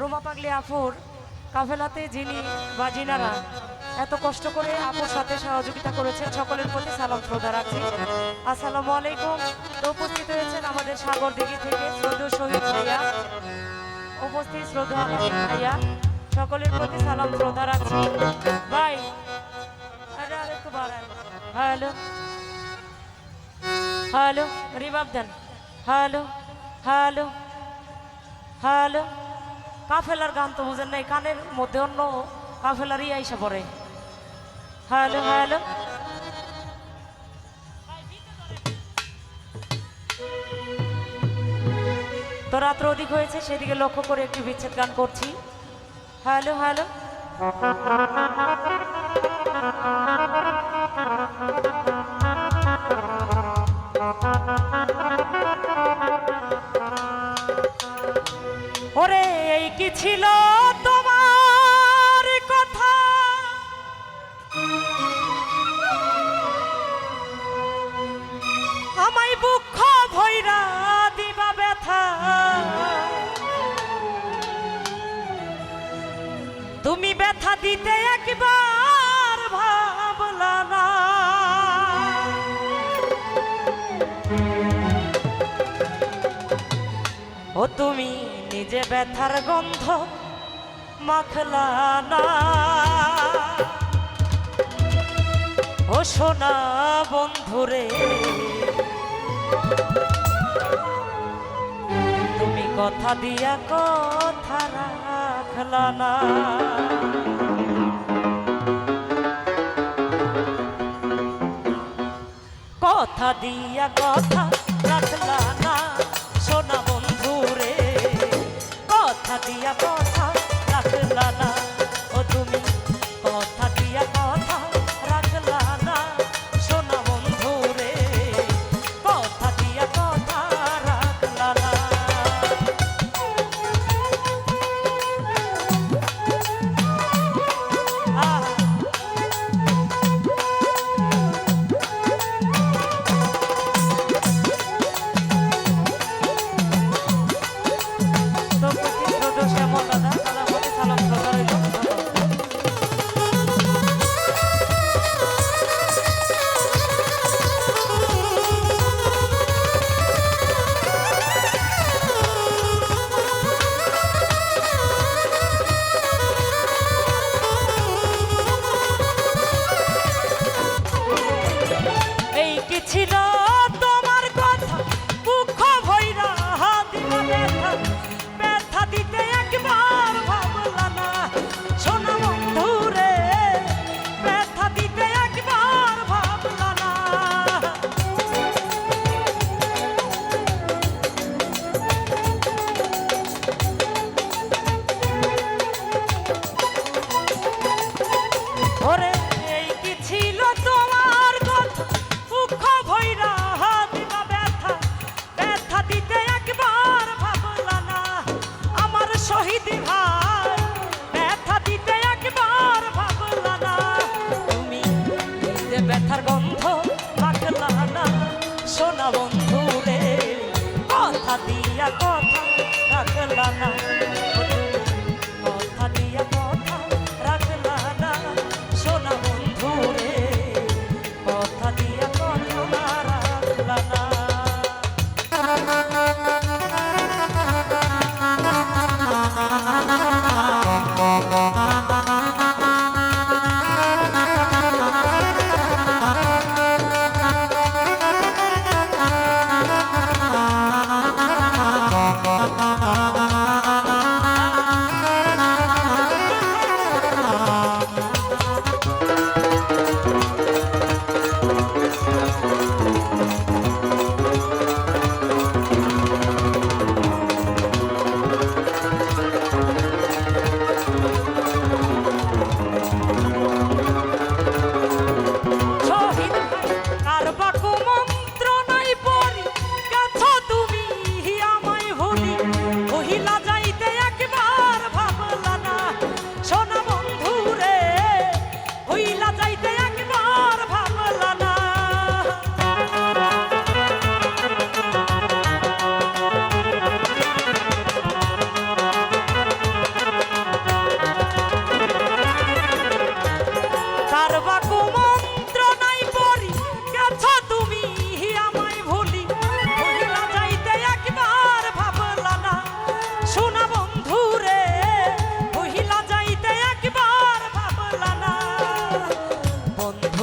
রোমা পাগলি আফুর, কাফেলাতে যিনি বা যিনারা এত কষ্ট করে আপুর সাথে সহযোগিতা করেছেন, সকলের প্রতি সালাম শ্রদ্ধা রাখছি। আসসালামু আলাইকুম। তো উপস্থিত হয়েছেন আমাদের সাগর দিঘি থেকে শ্রদ্ধ শহীদ ভাইয়া। উপস্থিত শ্রদ্ধা ভাইয়া, সকলের প্রতি সালাম শ্রদ্ধা রাখছি। ভাই হ্যালো। হ্যালো রিবাব দেন। হ্যালো। হ্যালো। হ্যালো। কাফেলার গান তো বুঝেন নাই, কানের মধ্যে অন্য কাফেলারই আইসা পড়ে। Hello hello. তো রাত্র অধিক হয়েছে, সেদিকে লক্ষ্য করে একটি বিচ্ছেদ গান করছি। Hello hello. ওরে এই কি ছিল তোমার ব্যথার গন্ধ মাখলা না। ও বন্ধুরে, তুমি কথা দিয়া কথা রাখলা না। কথা দিয়া কথা কথা দিয়া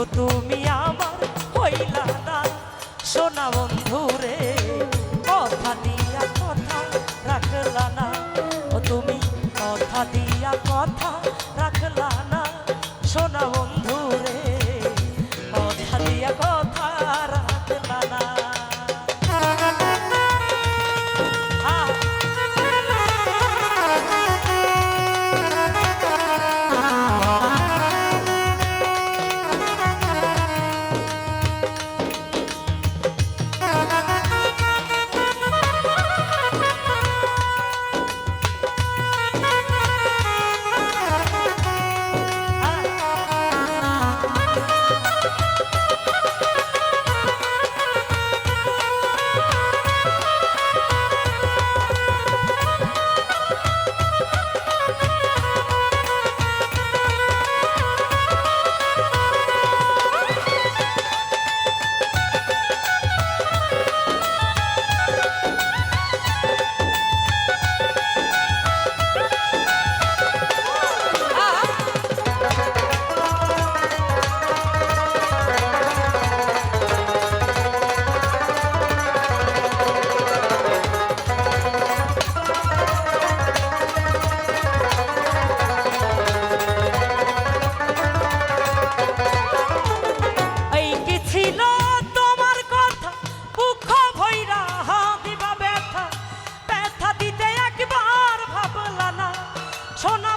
তুমি আমার হইলা না সোনা বন্ধুরে রে সোনা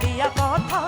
দিয়া কথা